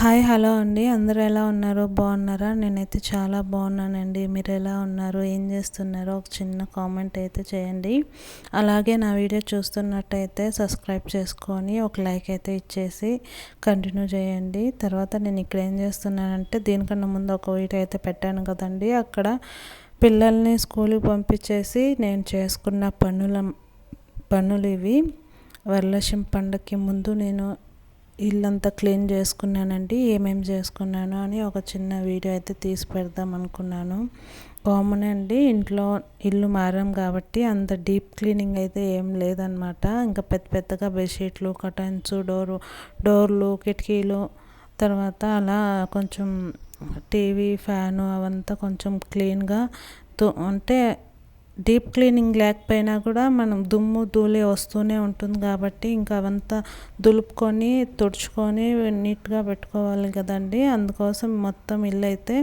Hi hello అండి. అందరూ ఎలా ఉన్నారు? బాగున్నారా? నేనైతే చాలా బాగున్నానండి. మీరు ఎలా ఉన్నారు? ఏం చేస్తున్నారో ఒక చిన్న కామెంట్ అయితే చేయండి. అలాగే నా వీడియో చూస్తున్నట్టయితే సబ్స్క్రైబ్ చేసుకొని ఒక లైక్ అయితే ఇచ్చేసి కంటిన్యూ చేయండి. తర్వాత నేను ఇక్కడ ఏం చేస్తున్నానంటే దీనికన్నా ముందు ఒక వీడియో అయితే పెట్టాను కదండి. అక్కడ పిల్లల్ని స్కూల్కి పంపించేసి నేను చేసుకున్న పనుల పనులు ఇవి. వరలక్ష్మి పండగకి ముందు నేను ఇల్లంతా క్లీన్ చేసుకున్నానండి ఏమేమి చేసుకున్నాను అని ఒక చిన్న వీడియో అయితే తీసి పెడదాం అనుకున్నాను. కామన్ అండి ఇంట్లో ఇల్లు మారాం కాబట్టి అంత డీప్ క్లీనింగ్ అయితే ఏం లేదనమాట ఇంకా పెద్ద పెద్దగా బెడ్షీట్లు కటన్స్ డోరు డోర్లు కిటికీలు తర్వాత అలా కొంచెం టీవీ ఫ్యాను అవంతా కొంచెం క్లీన్గా అంటే డీప్ క్లీనింగ్ లేకపోయినా కూడా మనం దుమ్ము ధూళి వస్తూనే ఉంటుంది కాబట్టి ఇంకా అవంతా దులుపుకొని తుడుచుకొని నీట్గా పెట్టుకోవాలి కదండి. అందుకోసం మొత్తం ఇల్లు అయితే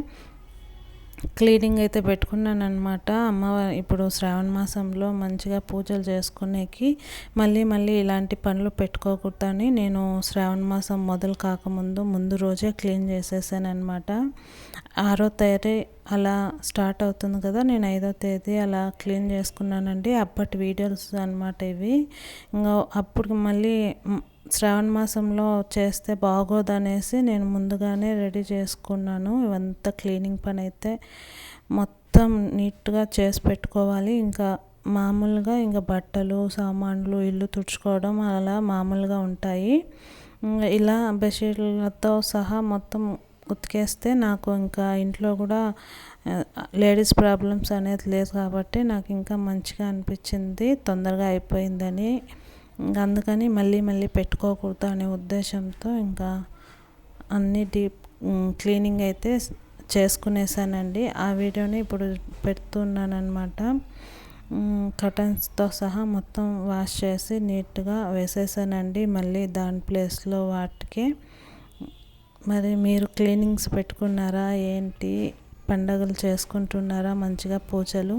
క్లీనింగ్ అయితే పెట్టుకున్నాను అనమాట అమ్మవారి ఇప్పుడు శ్రావణ మాసంలో మంచిగా పూజలు చేసుకునేకి మళ్ళీ మళ్ళీ ఇలాంటి పనులు పెట్టుకోకూడదని నేను శ్రావణ మాసం మొదలు కాకముందు ముందు రోజే క్లీన్ చేసేసాను అనమాట ఆరో తేదీ అలా స్టార్ట్ అవుతుంది కదా నేను ఐదో తేదీ అలా క్లీన్ చేసుకున్నానండి. అప్పటి వీడియోస్ అనమాట ఇవి. ఇంకా అప్పుడు మళ్ళీ శ్రావణ మాసంలో చేస్తే బాగోదనేసి నేను ముందుగానే రెడీ చేసుకున్నాను. ఇవంతా క్లీనింగ్ పని అయితే మొత్తం నీట్గా చేసి పెట్టుకోవాలి. ఇంకా మామూలుగా ఇంకా బట్టలు సామాన్లు ఇల్లు తుడుచుకోవడం అలా మామూలుగా ఉంటాయి. ఇలా బెడ్షీట్లతో సహా మొత్తం ఉతికేస్తే నాకు ఇంకా ఇంట్లో కూడా లేడీస్ ప్రాబ్లమ్స్ అనేది లేదు కాబట్టి నాకు ఇంకా మంచిగా అనిపించింది తొందరగా అయిపోయిందని. ఇంకా అందుకని మళ్ళీ మళ్ళీ పెట్టుకోకూడదు అనే ఉద్దేశంతో ఇంకా అన్ని డీప్ క్లీనింగ్ అయితే చేసుకునేసానండి. ఆ వీడియోని ఇప్పుడు పెడుతున్నాను అనమాట కటన్స్తో సహా మొత్తం వాష్ చేసి నీట్గా వేసేసానండి మళ్ళీ దాని ప్లేస్లో వాటికి. మరి మీరు క్లీనింగ్స్ పెట్టుకున్నారా ఏంటి? పండగలు చేసుకుంటున్నారా? మంచిగా పూజలు?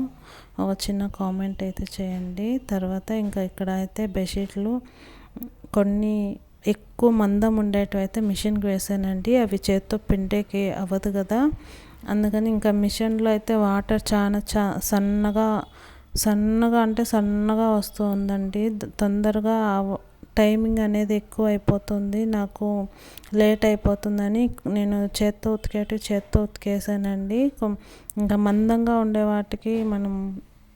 ఒక చిన్న కామెంట్ అయితే చేయండి. తర్వాత ఇంకా ఇక్కడ అయితే బెడ్షీట్లు కొన్ని ఎక్కువ మందం ఉండేటివి అయితే మిషన్కి వేసానండి. అవి చేత్తో పిండేకి అవ్వదు కదా. అందుకని ఇంకా మిషన్లో అయితే వాటర్ చాలా చా సన్నగా సన్నగా అంటే సన్నగా వస్తూ ఉందండి. తొందరగా టైమింగ్ అనేది ఎక్కువ అయిపోతుంది. నాకు లేట్ అయిపోతుందని నేను చేత్తో ఉతికేటి చేత్తో ఉతికేసానండి. ఇంకా మందంగా ఉండే వాటికి మనం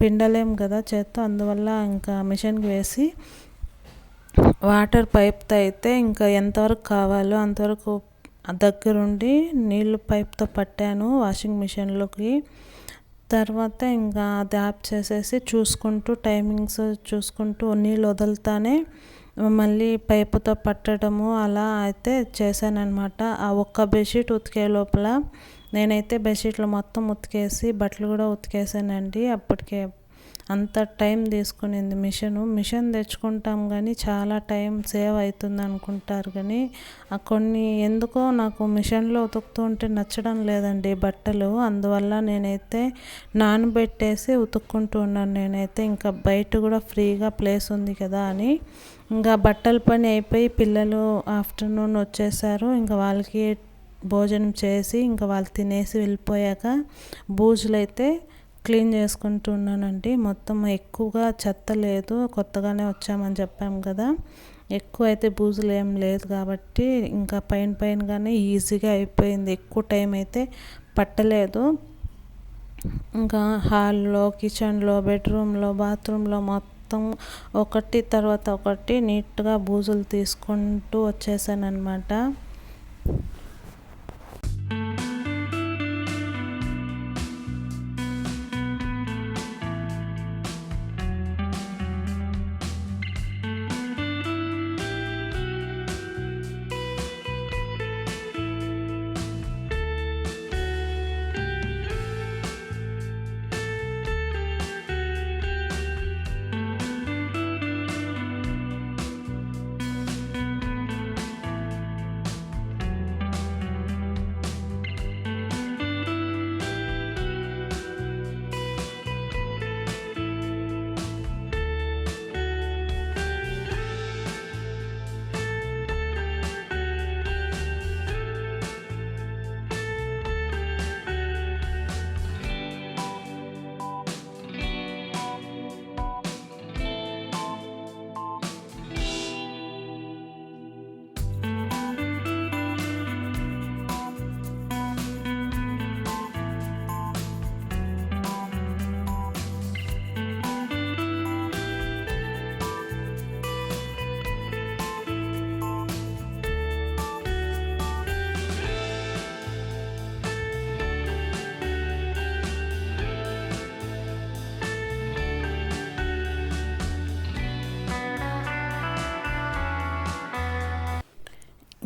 పిండలేం కదా చేత్తో. అందువల్ల ఇంకా మిషన్కి వేసి వాటర్ పైప్తో అయితే ఇంకా ఎంతవరకు కావాలో అంతవరకు దగ్గరుండి నీళ్ళు పైప్తో పట్టాను వాషింగ్ మిషన్లోకి. తర్వాత ఇంకా అది ఆఫ్ చేసేసి చూసుకుంటూ టైమింగ్స్ చూసుకుంటూ నీళ్ళు వదులుతానే మళ్ళీ పైపుతో పట్టడము అలా అయితే చేశానన్నమాట. ఆ ఒక్క బెడ్షీట్ ఉతికే లోపల నేనైతే బెడ్షీట్లు మొత్తం ఉతికేసి బట్టలు కూడా ఉతికేసానండి. అప్పటికే అంత టైం తీసుకునింది మిషన్. మిషన్ తెచ్చుకుంటాం కానీ చాలా టైం సేవ్ అవుతుంది అనుకుంటారు కానీ కొన్ని ఎందుకో నాకు మిషన్లో ఉతుకుతూ ఉంటే నచ్చడం లేదండి బట్టలు. అందువల్ల నేనైతే నానబెట్టేసి ఉతుక్కుంటూ ఉన్నాను నేనైతే. ఇంకా బయట కూడా ఫ్రీగా ప్లేస్ ఉంది కదా అని. ఇంకా బట్టల పని అయిపోయి పిల్లలు ఆఫ్టర్నూన్ వచ్చేసారు. ఇంకా వాళ్ళకి భోజనం చేసి ఇంకా వాళ్ళు తినేసి వెళ్ళిపోయాక బూజులు అయితే క్లీన్ చేసుకుంటున్నానండి. మొత్తం ఎక్కువగా చెత్త లేదు. కొత్తగానే వచ్చామని చెప్పాం కదా. ఎక్కువ అయితే బూజులు ఏం లేదు కాబట్టి ఇంకా పైన పైనగానే ఈజీగా అయిపోయింది. ఎక్కువ టైం అయితే పట్టలేదు. ఇంకా హాల్లో కిచెన్లో బెడ్రూమ్లో బాత్రూంలో మొత్తం ఒకటి తర్వాత ఒకటి నీట్గా బూజులు తీసుకుంటూ వచ్చేసాను అనమాట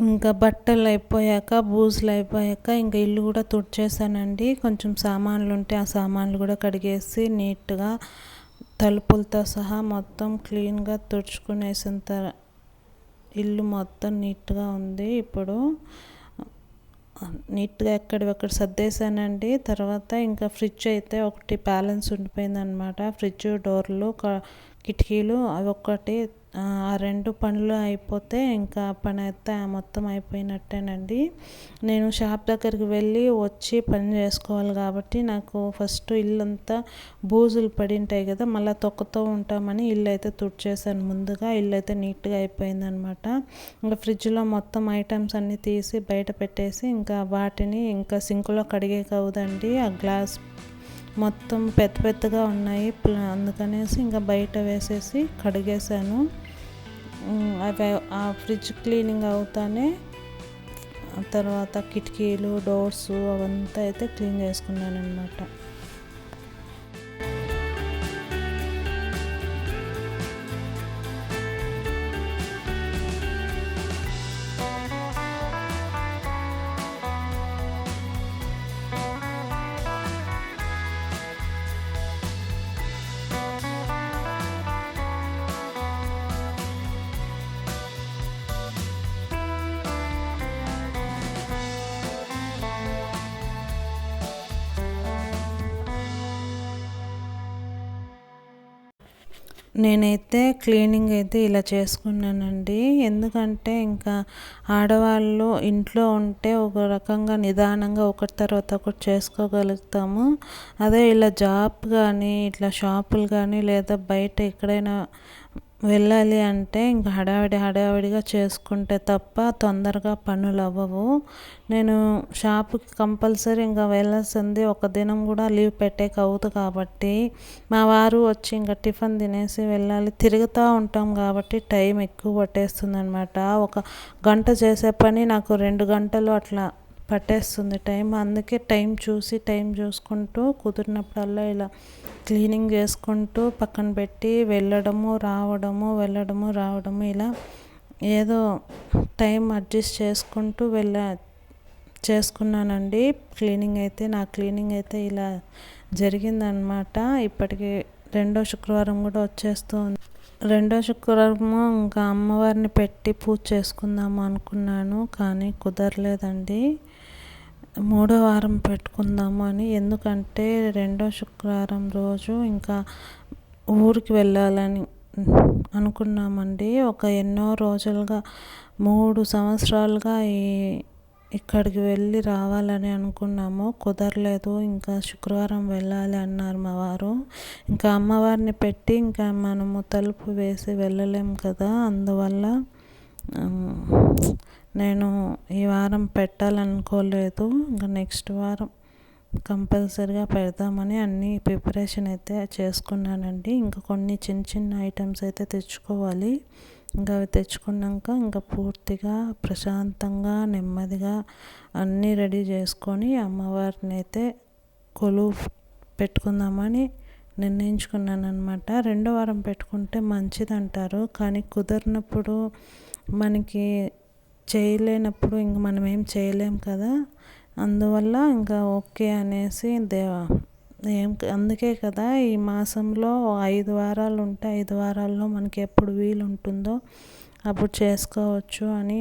ఇంకా బట్టలు అయిపోయాక బూజులు అయిపోయాక ఇంకా ఇల్లు కూడా తుడిచేసానండి. కొంచెం సామాన్లు ఉంటే ఆ సామాన్లు కూడా కడిగేసి నీట్గా తలుపులతో సహా మొత్తం క్లీన్గా తుడుచుకునేసిన ఇల్లు మొత్తం నీట్గా ఉంది. ఇప్పుడు నీట్గా ఎక్కడివక్కడ సర్దేశానండి. తర్వాత ఇంకా ఫ్రిడ్జ్ అయితే ఒకటి బ్యాలెన్స్ ఉండిపోయిందనమాట. ఫ్రిడ్జ్ డోర్లు కిటికీలు అవి ఒక్కటి ఆ రెండు పనులు అయిపోతే ఇంకా పని అయితే మొత్తం అయిపోయినట్టేనండి. నేను షాప్ దగ్గరికి వెళ్ళి వచ్చి పని చేసుకోవాలి కాబట్టి నాకు ఫస్ట్ ఇల్లంతా బూజులు పడి ఉంటాయి కదా మళ్ళీ తొక్కతో ఉంటామని ఇల్లు అయితే తుడిచేసాను ముందుగా ఇల్లు అయితే నీట్గా అయిపోయిందనమాట. ఇంకా ఫ్రిడ్జ్లో మొత్తం ఐటమ్స్ అన్నీ తీసి బయట పెట్టేసి ఇంకా వాటిని ఇంకా సింకులో కడిగే కవుదండి ఆ గ్లాస్ మొత్తం పెద్ద పెద్దగా ఉన్నాయి. అందుకనేసి ఇంకా బయట వేసేసి కడిగేసాను అవి ఆ ఫ్రిడ్జ్ క్లీనింగ్ అవుతానే తర్వాత కిటికీలు డోర్స్ అవంతా అయితే క్లీన్ చేసుకున్నాను అనమాట నేనైతే క్లీనింగ్ అయితే ఇలా చేసుకున్నానండి. ఎందుకంటే ఇంకా ఆడవాళ్ళు ఇంట్లో ఉంటే ఒక రకంగా నిదానంగా ఒకటి తర్వాత ఒకటి చేసుకోగలుగుతాము. అదే ఇలా జాబ్ కానీ ఇట్లా షాపులు కానీ లేదా బయట ఎక్కడైనా వెళ్ళాలి అంటే ఇంక హడావిడి హడావిడిగా చేసుకుంటే తప్ప తొందరగా పనులు అవ్వవు. నేను షాప్కి కంపల్సరీ ఇంకా వెళ్ళాల్సింది ఒక దినం కూడా లీవ్ పెట్టేకి అవుతుంది కాబట్టి మా వారు వచ్చి ఇంకా టిఫిన్ తినేసి వెళ్ళాలి. తిరుగుతూ ఉంటాం కాబట్టి టైం ఎక్కువ పట్టేస్తుంది అనమాట ఒక గంట చేసే పని నాకు రెండు గంటలు అట్లా పట్టేస్తుంది టైం. అందుకే టైం చూసి టైం చూసుకుంటూ కుదిరినప్పుడల్లా ఇలా క్లీనింగ్ చేసుకుంటూ పక్కన పెట్టి వెళ్ళడము రావడము వెళ్ళడము రావడము ఇలా ఏదో టైం అడ్జస్ట్ చేసుకుంటూ వెళ్ళ చేసుకున్నానండి. క్లీనింగ్ అయితే నా క్లీనింగ్ అయితే ఇలా జరిగిందనమాట ఇప్పటికి రెండో శుక్రవారం కూడా వచ్చేస్తుంది. రెండో శుక్రవారము ఇంకా అమ్మవారిని పెట్టి పూజ చేసుకుందాము అనుకున్నాను కానీ కుదరలేదండి. మూడో వారం పెట్టుకుందాము అని. ఎందుకంటే రెండో శుక్రవారం రోజు ఇంకా ఊరికి వెళ్ళాలని అనుకున్నామండి. ఒక ఎన్నో రోజులుగా మూడు సంవత్సరాలుగా ఈ ఇక్కడికి వెళ్ళి రావాలని అనుకున్నాము. కుదరలేదు ఇంకా శుక్రవారం వెళ్ళాలి అన్నారు మా వారు. ఇంకా అమ్మవారిని పెట్టి ఇంకా మనము తలుపు వేసి వెళ్ళలేము కదా. అందువల్ల నేను ఈ వారం పెట్టాలనుకోలేదు. ఇంకా నెక్స్ట్ వారం కంపల్సరిగా పెడదామని అన్ని ప్రిపరేషన్ అయితే చేసుకున్నానండి. ఇంకా కొన్ని చిన్న చిన్న ఐటమ్స్ అయితే తెచ్చుకోవాలి. ఇంకా అవి తెచ్చుకున్నాక ఇంకా పూర్తిగా ప్రశాంతంగా నెమ్మదిగా అన్నీ రెడీ చేసుకొని అమ్మవారిని అయితే కొలువు పెట్టుకుందామని నిర్ణయించుకున్నాను అనమాట రెండో వారం పెట్టుకుంటే మంచిది అంటారు కానీ కుదరినప్పుడు మనకి చేయలేనప్పుడు ఇంక మనం ఏం చేయలేం కదా. అందువల్ల ఇంకా ఓకే అనేసి దేవా ఏం అందుకే కదా ఈ మాసంలో ఐదు వారాలు ఉంటే ఐదు వారాల్లో మనకి ఎప్పుడు వీలు ఉంటుందో అప్పుడు చేసుకోవచ్చు అని